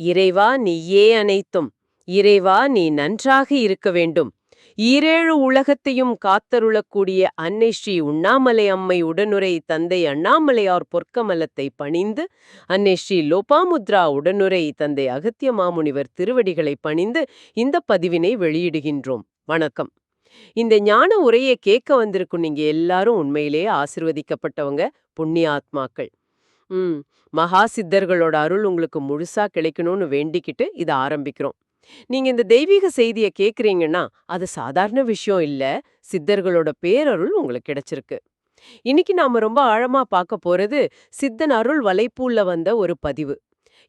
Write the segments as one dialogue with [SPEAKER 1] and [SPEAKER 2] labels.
[SPEAKER 1] இறைவா நீயே அனைத்தும். இறைவா நீ நன்றாக இருக்க வேண்டும். ஈரேழு உலகத்தையும் காத்தருளக்கூடிய அன்னை ஸ்ரீ உண்ணாமலை அம்மை உடனுரை தந்தை அண்ணாமலையார் பொற்கமலத்தை பணிந்து அன்னை ஸ்ரீ லோபாமுத்ரா உடனுரை தந்தை அகத்திய மாமுனிவர் திருவடிகளை பணிந்து இந்த பதிவினை வெளியிடுகின்றோம். வணக்கம். இந்த ஞான உரையை கேட்க வந்திருக்கும் நீங்க எல்லாரும் உண்மையிலேயே ஆசிர்வதிக்கப்பட்டவங்க புண்ணிய ஆத்மாக்கள் ம் மகா சித்தர்களோட அருள் உங்களுக்கு முழுசா கிடைக்கணும்னு வேண்டிக்கிட்டு இதை ஆரம்பிக்கிறோம். நீங்க இந்த தெய்வீக செய்தியை கேக்குறீங்கன்னா அது சாதாரண விஷயம் இல்ல. சித்தர்களோட பேரருள் உங்களுக்கு கிடைச்சிருக்கு. இன்னைக்கு நாம ரொம்ப ஆழமா பார்க்க போறது சித்தன் அருள் வலைப்பூல்ல வந்த ஒரு பதிவு.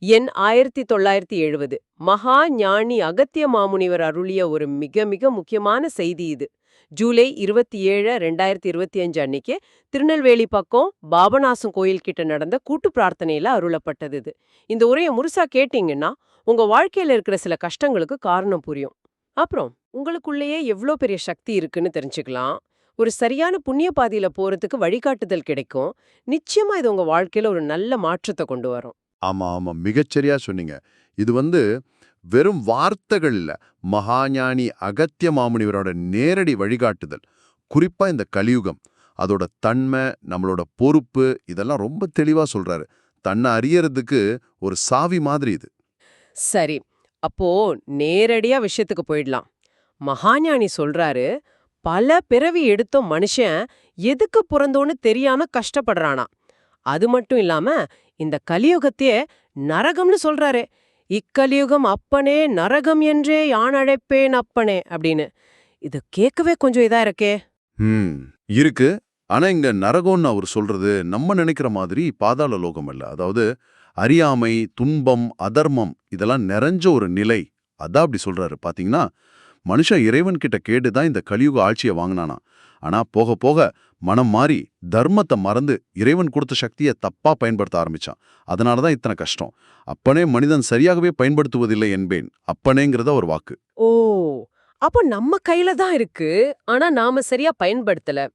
[SPEAKER 1] என் ஆயிரத்தி தொள்ளாயிரத்தி எழுவது மகா ஞானி அகத்திய மாமுனிவர் அருளிய ஒரு மிக மிக முக்கியமான செய்தி இது. ஜூலை இருபத்தி ஏழு ரெண்டாயிரத்தி இருபத்தி அஞ்சு அன்னைக்கு திருநெல்வேலி பக்கம் பாபநாசம் கோயில் கிட்ட நடந்த கூட்டு பிரார்த்தனையில அருளப்பட்டது இது. இந்த உரையை முழுசா கேட்டீங்கன்னா உங்க வாழ்க்கையில இருக்கிற சில கஷ்டங்களுக்கு காரணம் புரியும். அப்புறம் உங்களுக்குள்ளேயே எவ்வளோ பெரிய சக்தி இருக்குன்னு தெரிஞ்சுக்கலாம். ஒரு சரியான புண்ணிய பாதையில போறதுக்கு வழிகாட்டுதல் கிடைக்கும். நிச்சயமா இது உங்க வாழ்க்கையில ஒரு நல்ல மாற்றத்தை கொண்டு வரும்.
[SPEAKER 2] ஆமா ஆமா. மிகச்சரியா சொன்னீங்க. இது வந்து வெறும் வார்த்தைகள் இல்ல. மகாஞானி அகத்திய மாமுனிவரோட நேரடி வழிகாட்டுதல். குறிப்பா இந்த கலியுகம். அதோட தன்மை நம்மளோட பொறுப்பு இதெல்லாம் ரொம்ப தெளிவா சொல்றாரு. தன்னை அறியறதுக்கு ஒரு சாவி மாதிரி இது.
[SPEAKER 1] சரி. அப்போ நேரடியா விஷயத்துக்கு போயிடலாம். மகாஞானி சொல்றாரு பல பிறவி எடுத்த மனுஷன் எதுக்கு பிறந்தோன்னு தெரியாம கஷ்டப்படுறானா அது மட்டும் இல்லாம இந்த கலியுகத்தையே நரகம்னு சொல்றாரு. இக்கலியுகம் அப்பனே நரகம் என்றே யான் அழைப்பேன் அப்பனே அப்படின்னு. இது கேட்கவே கொஞ்சம் இதா இருக்கே.
[SPEAKER 2] ம் இருக்கு. ஆனா இங்க நரகம்னு அவர் சொல்றது நம்ம நினைக்கிற மாதிரி பாதாள லோகம் இல்ல அதாவது அறியாமை துன்பம் அதர்மம் இதெல்லாம் நிறைஞ்ச ஒரு நிலை. அதான் அப்படி சொல்றாரு. பாத்தீங்கன்னா மனுஷன் இறைவன் கிட்ட கேட்டுதான் இந்த கலியுக ஆட்சியை வாங்கினானா ஆனா போக போக மனம் மாறி தர்மத்தை மறந்து இறைவன் கொடுத்த சக்தியை தப்பா பயன்படுத்த ஆரம்பிச்சான். அதனால தான் இத்தனை கஷ்டம். அப்பனே மனிதன் சரியாகவே பயன்படுத்துவதில்லை என்பேன். அப்பனேங்கிறத ஒரு வாக்கு.
[SPEAKER 1] ஓ அப்போ நம்ம கையில தான் இருக்கு. ஆனா நாம சரியா பயன்படுத்தல.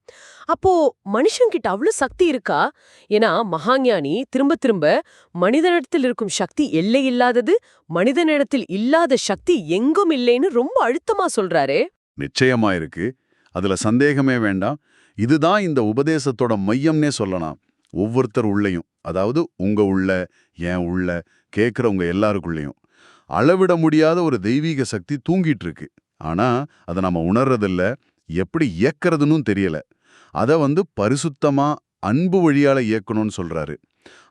[SPEAKER 1] அப்போ மனுஷங்கிட்ட அவ்வளவு சக்தி இருக்கா? ஏன்னா மகாஞானி திரும்ப திரும்ப மனிதனிடத்தில் இருக்கும் சக்தி எல்லை இல்லாதது மனிதனிடத்தில் இல்லாத சக்தி எங்கும் இல்லைன்னு ரொம்ப அழுத்தமா சொல்றாரே.
[SPEAKER 2] நிச்சயமா இருக்கு. அதுல சந்தேகமே வேண்டாம். இதுதான் இந்த உபதேசத்தோட மையம்னே சொல்லலாம். ஒவ்வொருத்தர் உள்ளேயும் அதாவது உங்க உள்ள என் உள்ள கேட்குறவங்க எல்லாருக்குள்ளேயும். அளவிட முடியாத ஒரு தெய்வீக சக்தி தூங்கிட்டு இருக்கு. ஆனா அதை நம்ம உணர்றதில்ல எப்படி இயக்கிறதுன்னு தெரியல. அதை வந்து பரிசுத்தமா அன்பு வழியால இயக்கணும்னு சொல்றாரு.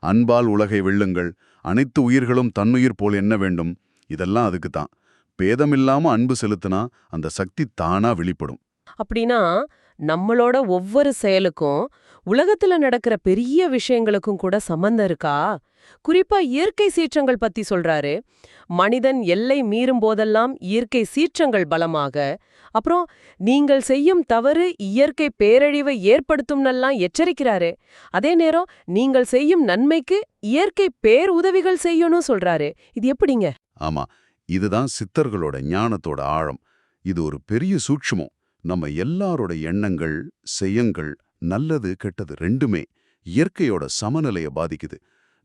[SPEAKER 2] அன்பால் உலகை வெல்லுங்கள் அனைத்து உயிர்களும் தன்னுயிர் போல் என்ன வேண்டும்? இதெல்லாம் அதுக்கு தான் பேதமில்லாம அன்பு செலுத்தினா அந்த சக்தி தானா வெளிப்படும்.
[SPEAKER 1] அப்படின்னா நம்மளோட ஒவ்வொரு செயலுக்கும் உலகத்துல நடக்கிற பெரிய விஷயங்களுக்கும் கூட சம்பந்தம் இருக்கா? குறிப்பா இயற்கை சீற்றங்கள் பத்தி சொல்றாரு. மனிதன் எல்லை மீறும் போதெல்லாம் இயற்கை சீற்றங்கள் பலமாக. அப்புறம் நீங்கள் செய்யும் தவறு இயற்கை பேரழிவை ஏற்படுத்தும்னெல்லாம் எச்சரிக்கிறாரு. அதே நேரம் நீங்கள் செய்யும் நன்மைக்கு இயற்கை பேர் உதவிகள் செய்யணும் சொல்றாரு. இது எப்படிங்க?
[SPEAKER 2] ஆமா இதுதான் சித்தர்களோட ஞானத்தோட ஆழம். இது ஒரு பெரிய சூட்சுமம். நம்ம எல்லாரோட எண்ணங்கள் செய்யங்கள் நல்லது கெட்டது ரெண்டுமே இயற்கையோட சமநிலைய பாதிக்குது.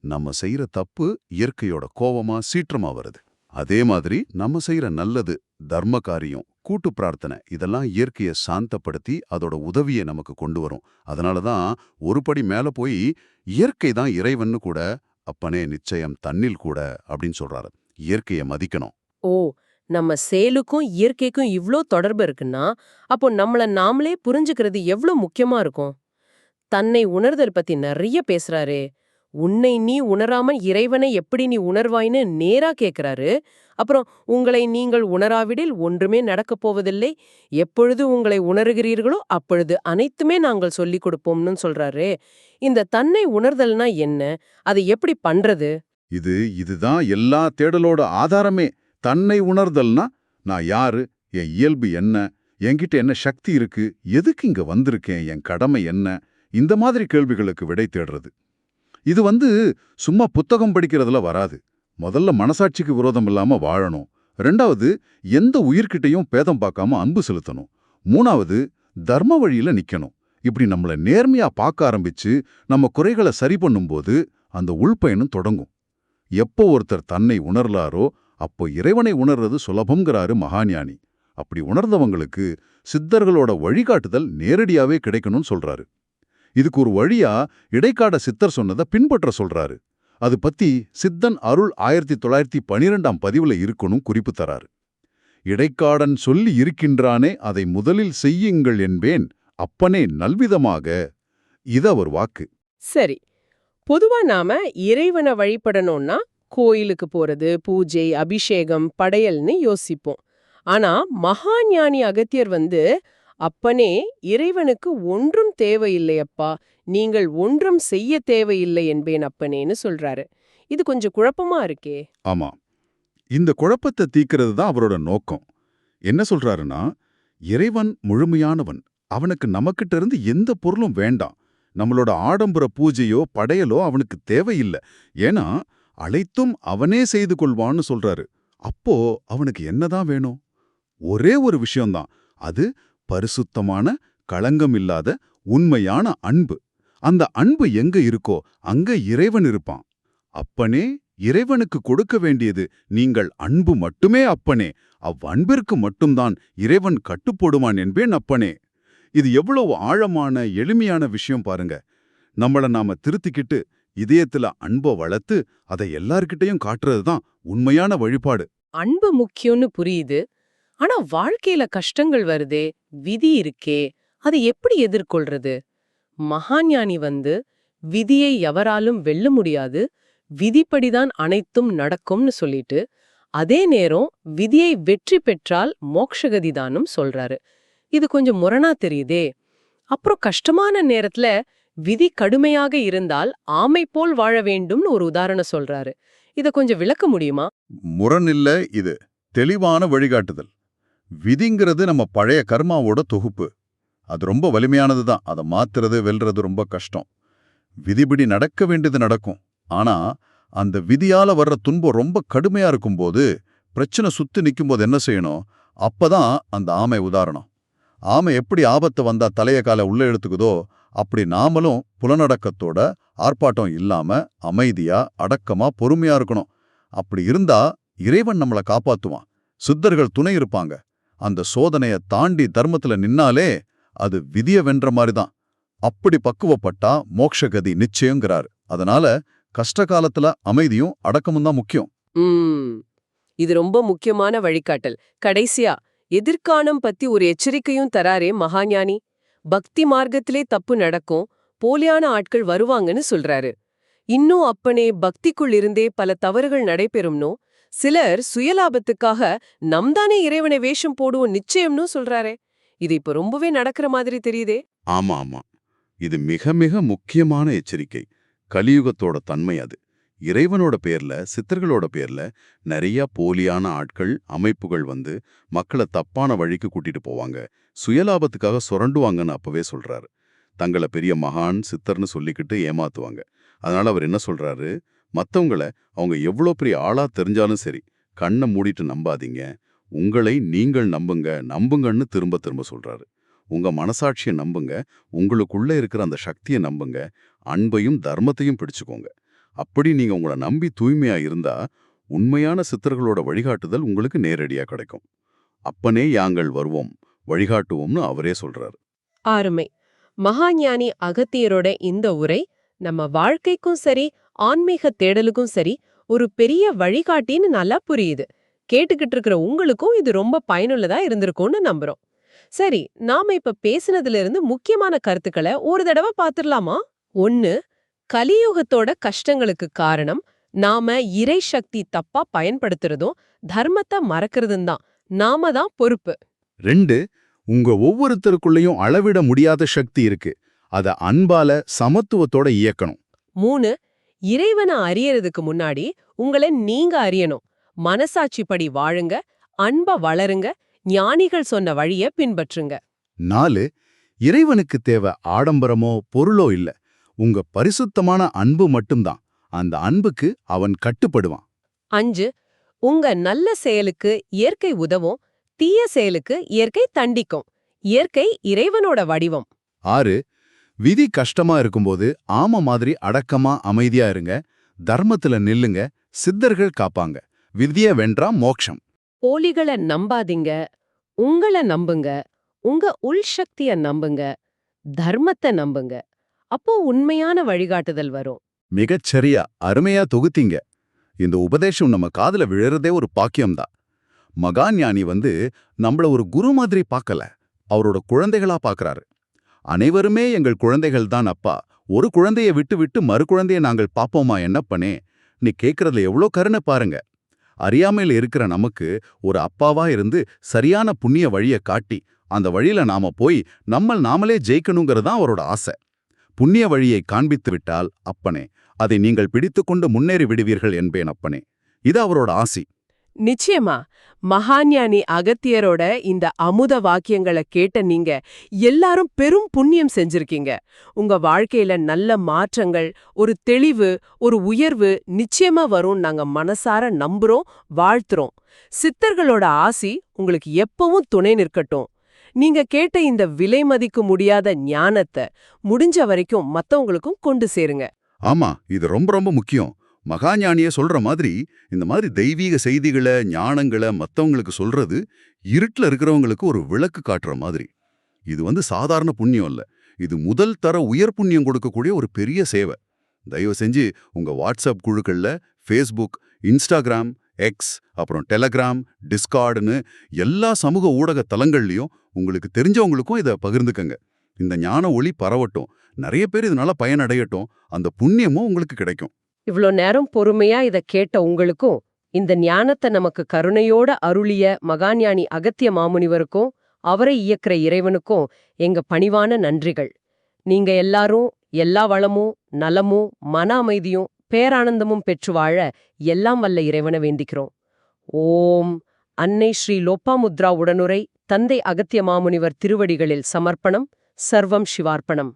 [SPEAKER 2] நம்ம செய்யற தப்பு இயற்கையோட கோவமா சீற்றமா வருது. அதே மாதிரி நம்ம செய்யற நல்லது தர்ம காரியம் கூட்டு பிரார்த்தனை இதெல்லாம் இயற்கையை சாந்தப்படுத்தி அதோட உதவியை நமக்கு கொண்டு வரும். அதனால தான் ஒரு படி மேல போய் இயற்கை தான் இறைவன்னு கூட அப்பனே நிச்சயம் தன்னில் கூட அப்படின்னு சொல்றாரு. இயற்கையை மதிக்கணும்.
[SPEAKER 1] ஓ நம்ம செயலுக்கும் இயற்கைக்கும் இவ்ளோ தொடர்பு இருக்குன்னா அப்போ நம்மள நாமளே புரிஞ்சுக்கிறது எவ்ளோ முக்கியமா இருக்கும்? தன்னை உணர்தல் பத்தி நிறைய பேசுறாரே. உன்னை நீ உணராம இறைவனை எப்படி நீ உணர்வாய்ன்னு நேரா கேக்குறாரு. அப்புறம் உங்களை நீங்கள் உணராவிடில் ஒன்றுமே நடக்கப் போவதில்லை. எப்பொழுது உங்களை உணர்கிறீர்களோ அப்பொழுது அனைத்துமே நாங்கள் சொல்லிக் கொடுப்போம்னு சொல்றாரு. இந்த தன்னை உணர்தல்னா என்ன? அதை எப்படி பண்றது?
[SPEAKER 2] இது இதுதான் எல்லா தேடலோட ஆதாரமே. தன்னை உணர்தல்னா நான் யாரு? என் இயல்பு என்ன? என்கிட்ட என்ன சக்தி இருக்கு? எதுக்கு இங்க வந்திருக்கேன்? என் கடமை என்ன? இந்த மாதிரி கேள்விகளுக்கு விடை தேடுறது. இது வந்து சும்மா புத்தகம் படிக்கிறதுல வராது. முதல்ல மனசாட்சிக்கு விரோதம் இல்லாம வாழணும். ரெண்டாவது எந்த உயிர்கிட்டையும் பேதம் பார்க்காம அன்பு செலுத்தணும். மூணாவது தர்ம வழியில நிக்கணும். இப்படி நம்மள நேர்மையா பார்க்க ஆரம்பிச்சு நம்ம குறைகளை சரி பண்ணும்போது அந்த உள்பயணம் தொடங்கும். எப்போ ஒருத்தர் தன்னை உணர்லாரோ அப்போ இறைவனை உணர்றது சுலபம்ங்கிறாரு மகாஞானி. அப்படி உணர்ந்தவங்களுக்கு சித்தர்களோட வழிகாட்டுதல் நேரடியாவே கிடைக்கணும்னு சொல்றாரு. இதுக்கு ஒரு வழியா இடைக்காட சித்தர் சொன்னதை பின்பற்ற சொல்றாரு. அது பத்தி சித்தன் அருள் ஆயிரத்தி தொள்ளாயிரத்தி பனிரெண்டாம் பதிவுல இருக்கணும் குறிப்பு தராரு. இடைக்காடன் சொல்லி இருக்கின்றானே அதை முதலில் செய்யுங்கள் என்பேன் அப்பனே நல்விதமாக இத ஒரு வாக்கு.
[SPEAKER 1] சரி. பொதுவா நாம இறைவனை வழிபடணும்னா கோயிலுக்கு போறது பூஜை அபிஷேகம் படையல்னு யோசிப்போம். ஆனா மகாஞானி அகத்தியர் வந்து அப்பனே இறைவனுக்கு ஒன்றும் தேவையில்லையப்பா. நீங்கள் ஒன்றும் செய்ய தேவையில்லை என்பேன் அப்பனேன்னு சொல்றாரு. இது கொஞ்சம் குழப்பமா இருக்கே.
[SPEAKER 2] ஆமா. இந்த குழப்பத்தை தீக்கிறது தான் அவரோட நோக்கம். என்ன சொல்றாருன்னா இறைவன் முழுமையானவன். அவனுக்கு நமக்கிட்ட இருந்து எந்த பொருளும் வேண்டாம். நம்மளோட ஆடம்பர பூஜையோ படையலோ அவனுக்கு தேவையில்லை. ஏன்னா அனைத்தும் அவனே செய்து கொள்வான்னு சொல்றாரு. அப்போ அவனுக்கு என்னதான் வேணும்? ஒரே ஒரு விஷயம்தான். அது பரிசுத்தமான களங்கம் இல்லாத உண்மையான அன்பு. அந்த அன்பு எங்க இருக்கோ அங்க இறைவன் இருப்பான். அப்பனே இறைவனுக்கு கொடுக்க வேண்டியது நீங்கள் அன்பு மட்டுமே அப்பனே. அவ்வன்பிற்கு மட்டும்தான் இறைவன் கட்டுப்போடுவான் என்பேன் அப்பனே. இது எவ்வளவு ஆழமான எளிமையான விஷயம் பாருங்க. நம்மள நாம திருத்திக்கிட்டு இதயத்துல அன்பை வளர்த்து அதை எல்லார்கிட்டையும் காட்டுறது தான் உண்மையான வழிபாடு.
[SPEAKER 1] அன்பு முக்கியம்னு புரியுது. ஆனா வாழ்க்கையில கஷ்டங்கள் வருதே விதி இருக்கே அதை எப்படி எதிர்கொள்றது? மகாஞானி வந்து விதியை எவராலும் வெல்ல முடியாது விதிப்படிதான் அனைத்தும் நடக்கும்னு சொல்லிட்டு அதே நேரம் விதியை வெற்றி பெற்றால் மோக்ஷகதிதானும் சொல்றாரு. இது கொஞ்சம் முரணா தெரியுதே. அப்புறம் கஷ்டமான நேரத்துல விதி கடுமையாக இருந்தால் ஆமை போல் வாழ வேண்டும்னு ஒரு உதாரணம் சொல்றாரு. இத கொஞ்சம் விளக்க முடியுமா?
[SPEAKER 2] முரணில்ல இது தெளிவான வழிகாட்டுதல். விதிங்கிறது நம்ம பழைய கர்மாவோட தொகுப்பு. அது ரொம்ப வலிமையானது தான். அதை மாத்துறது வெல்றது ரொம்ப கஷ்டம். விதிபடி நடக்க வேண்டியது நடக்கும். ஆனா அந்த விதியால வர்ற துன்பம் ரொம்ப கடுமையா இருக்கும்போது பிரச்சனை சுத்தி நிக்கும்போது என்ன செய்யணும்? அப்பதான் அந்த ஆமை உதாரணம். ஆமை எப்படி ஆபத்து வந்தா தலைய கால உள்ள எடுத்துக்குதோ அப்படி நாமளும் புலனடக்கத்தோட ஆர்ப்பாட்டம் இல்லாம அமைதியா அடக்கமா பொறுமையா இருக்கணும். அப்படி இருந்தா இறைவன் நம்மள காப்பாத்துவான். சித்தர்கள் துணை இருப்பாங்க. அந்த சோதனைய தாண்டி தர்மத்துல நின்னாலே அது விதிய வென்ற மாதிரி தான் அப்படி பக்குவப்பட்டா மோக்ஷகதி நிச்சயங்கிறாரு அதனால கஷ்ட காலத்துல அமைதியும் அடக்கமும் தான் முக்கியம்.
[SPEAKER 1] இது ரொம்ப முக்கியமான வழிகாட்டல். கடைசியா எதிர்காலம் பத்தி ஒரு எச்சரிக்கையும் தராரே மகாஞானி. பக்தி மார்க்கத்திலே தப்பு நடக்கும் போலியான ஆட்கள் வருவாங்கன்னு சொல்றாரு. இன்னும் அப்பனே பக்திக்குள் இருந்தே பல தவறுகள் நடைபெறும்னோ சிலர் சுயலாபத்துக்காக நம்தானே இறைவனை வேஷம் போடுவோம் நிச்சயம்னு சொல்றாரே. இது இப்ப ரொம்பவே நடக்கிற மாதிரி தெரியுதே.
[SPEAKER 2] ஆமா ஆமா. இது மிக மிக முக்கியமான எச்சரிக்கை. கலியுகத்தோட தன்மை அது. இறைவனோட பேர்ல சித்தர்களோட பேர்ல நிறைய போலியான ஆட்கள் அமைப்புகள் வந்து மக்களை தப்பான வழிக்கு கூட்டிட்டு போவாங்க. சுயலாபத்துக்காக சுரண்டுவாங்கன்னு அப்பவே சொல்றாரு. தங்களை பெரிய மகான் சித்தர்னு சொல்லிக்கிட்டு ஏமாத்துவாங்க. அதனால அவர் என்ன சொல்றாரு? மத்தவங்கள அவங்க எவ்வளோ பெரிய ஆளா தெரிஞ்சாலும் சரி கண்ணை மூடிட்டு நம்பாதீங்க. உங்களை நீங்கள் நம்புங்க நம்புங்கன்னு திரும்ப திரும்ப சொல்றாரு. உங்க மனசாட்சியை நம்புங்க உங்களுக்குள்ள இருக்கிற அந்த சக்தியை நம்புங்க அன்பையும் தர்மத்தையும் பிடிச்சுக்கோங்க. அப்படி நீங்க உங்களை நம்பி தூய்மையா இருந்தா உண்மையான சித்தர்களோட வழிகாட்டுதல் உங்களுக்கு நேரடியா கிடைக்கும். அப்பனே யாங்கள் வருவோம். வழிகாட்டுவோம்னு அவரே சொல்றாரு.
[SPEAKER 1] ஆறுமை. மகாஞானி அகத்தியரோட இந்த உரை நம்ம வாழ்க்கைக்கும் சரி ஆன்மீக தேடலுக்கும் சரி ஒரு பெரிய வழிகாட்டின்னு நல்லா புரியுது. கேட்டுக்கிட்டு இருக்கிற உங்களுக்கும் இது ரொம்ப பயனுள்ளதா இருந்திருக்கும்னு நம்புறோம். சரி நாம இப்ப பேசினதுல இருந்து முக்கியமான கருத்துக்களை ஒரு தடவை பாத்துடலாமா ஒன்னு கலியுகத்தோட கஷ்டங்களுக்கு காரணம் நாம இறை சக்தி தப்பா பயன்படுத்துறதும் தர்மத்தை மறக்கிறதும் தான். நாம தான் பொறுப்பு.
[SPEAKER 2] ரெண்டு உங்க ஒவ்வொருத்தருக்குள்ளேயும் அளவிட முடியாத சக்தி இருக்கு. அத அன்பால சமத்துவத்தோட இயக்கணும்.
[SPEAKER 1] மூணு இறைவனை அறியறதுக்கு முன்னாடி உங்களை நீங்க அறியணும். மனசாட்சிப்படி வாழுங்க அன்ப வளருங்க ஞானிகள் சொன்ன வழிய பின்பற்றுங்க.
[SPEAKER 2] நாலு இறைவனுக்கு தேவை ஆடம்பரமோ பொருளோ இல்ல. உங்க பரிசுத்தமான அன்பு மட்டும்தான். அந்த அன்புக்கு அவன் கட்டுப்படுவான்.
[SPEAKER 1] அஞ்சு உங்க நல்ல செயலுக்கு இயற்கை உதவும் தீய செயலுக்கு இயற்கை தண்டிக்கும். இயற்கை இறைவனோட வடிவம்.
[SPEAKER 2] ஆறு விதி கஷ்டமா இருக்கும்போது ஆம மாதிரி அடக்கமா அமைதியா இருங்க. தர்மத்துல நில்லுங்க. சித்தர்கள் காப்பாங்க. விதிய வென்றா மோக்ஷம்
[SPEAKER 1] போலிகளை நம்பாதீங்க. உங்கள நம்புங்க. உங்க உள்சக்திய நம்புங்க. தர்மத்தை நம்புங்க. அப்போ உண்மையான வழிகாட்டுதல் வரும்.
[SPEAKER 2] மிகச் சரியா அருமையா தொகுத்தீங்க. இந்த உபதேசம் நம்ம காதுல விழறதே ஒரு பாக்கியம்தான். மகாஞானி வந்து நம்மள ஒரு குரு மாதிரி பார்க்கல. அவரோட குழந்தைகளா பார்க்கறாரு. அனைவருமே எங்கள் குழந்தைகள் தான் அப்பா. ஒரு குழந்தைய விட்டு விட்டு மறு குழந்தையை நாங்கள் பாப்போமா என்னப்பனே? நீ கேக்குறதுல எவ்வளோ கருணை பாருங்க. அறியாமையில இருக்கிற நமக்கு ஒரு அப்பாவா இருந்து சரியான புண்ணிய வழிய காட்டி அந்த வழியில நாம போய் நம்மள் நாமளே ஜெயிக்கணுங்கிறதான் அவரோட ஆசை. புண்ணிய வழியை காண்பித்து விட்டால் அப்பனே அதை நீங்கள் பிடித்துக்கொண்டு முன்னேறி விடுவீர்கள் என்பேன் அப்பனே. இது அவரோட ஆசி.
[SPEAKER 1] நிச்சயமா மகாஞானி அகத்தியரோட இந்த அமுத வாக்கியங்களை கேட்ட நீங்க எல்லாரும் பெரும் புண்ணியம் செஞ்சிருக்கீங்க. உங்க வாழ்க்கையில நல்ல மாற்றங்கள் ஒரு தெளிவு ஒரு உயர்வு நிச்சயமா வரும் நாங்க மனசார நம்புறோம் வாழ்த்துறோம். சித்தர்களோட ஆசி உங்களுக்கு எப்பவும் துணை நிற்கட்டும். நீங்க கேட்ட இந்த விலை மதிக்க முடியாத ஞானத்தை முடிஞ்ச வரைக்கும் மத்தவங்களுக்கும் கொண்டு சேருங்க.
[SPEAKER 2] ஆமா இது ரொம்ப ரொம்ப முக்கியம். மகாஞானிய சொல்ற மாதிரி இந்த மாதிரி தெய்வீக செய்திகளை ஞானங்களை மத்தவங்களுக்கு சொல்றது இருட்டுல இருக்கிறவங்களுக்கு ஒரு விளக்கு காட்டுற மாதிரி. இது வந்து சாதாரண புண்ணியம் இல்ல. இது முதல் தர உயர் புண்ணியம் கொடுக்கக்கூடிய ஒரு பெரிய சேவை. தயவு செஞ்சு உங்க வாட்ஸ்அப் குழுக்கள்ல ஃபேஸ்புக் இன்ஸ்டாகிராம் எக்ஸ் அப்புறம் டெலகிராம் டிஸ்கார்டுன்னு எல்லா சமூக ஊடக தலங்கள்லயும் உங்களுக்கு தெரிஞ்சவங்களுக்கும் இதை பகிர்ந்துக்கங்க. இந்த ஞான ஒளி பரவட்டும். நிறைய பேர் இதனால் பயனடையட்டும். அந்த புண்ணியமும் உங்களுக்கு கிடைக்கும்.
[SPEAKER 1] இவ்ளோ நேரம் பொறுமையா இத கேட்ட உங்களுக்கும் இந்த ஞானத்தை நமக்கு கருணையோட அருளிய மகாஞானி அகத்திய மாமுனிவருக்கும் அவரை இயக்குற இறைவனுக்கும் எங்க பணிவான நன்றிகள். நீங்க எல்லாரும் எல்லா வளமும் நலமும் மன அமைதியும் பேரானந்தமும் பெற்று வாழ எல்லாம் வல்ல இறைவனை வேண்டிக்கிறோம். ஓம். அன்னை ஸ்ரீ லோப்பாமுத்ரா உடனுரை தந்தை அகத்திய மாமுனிவர் திருவடிகளில் சமர்ப்பணம் சர்வம் சிவார்ப்பணம்.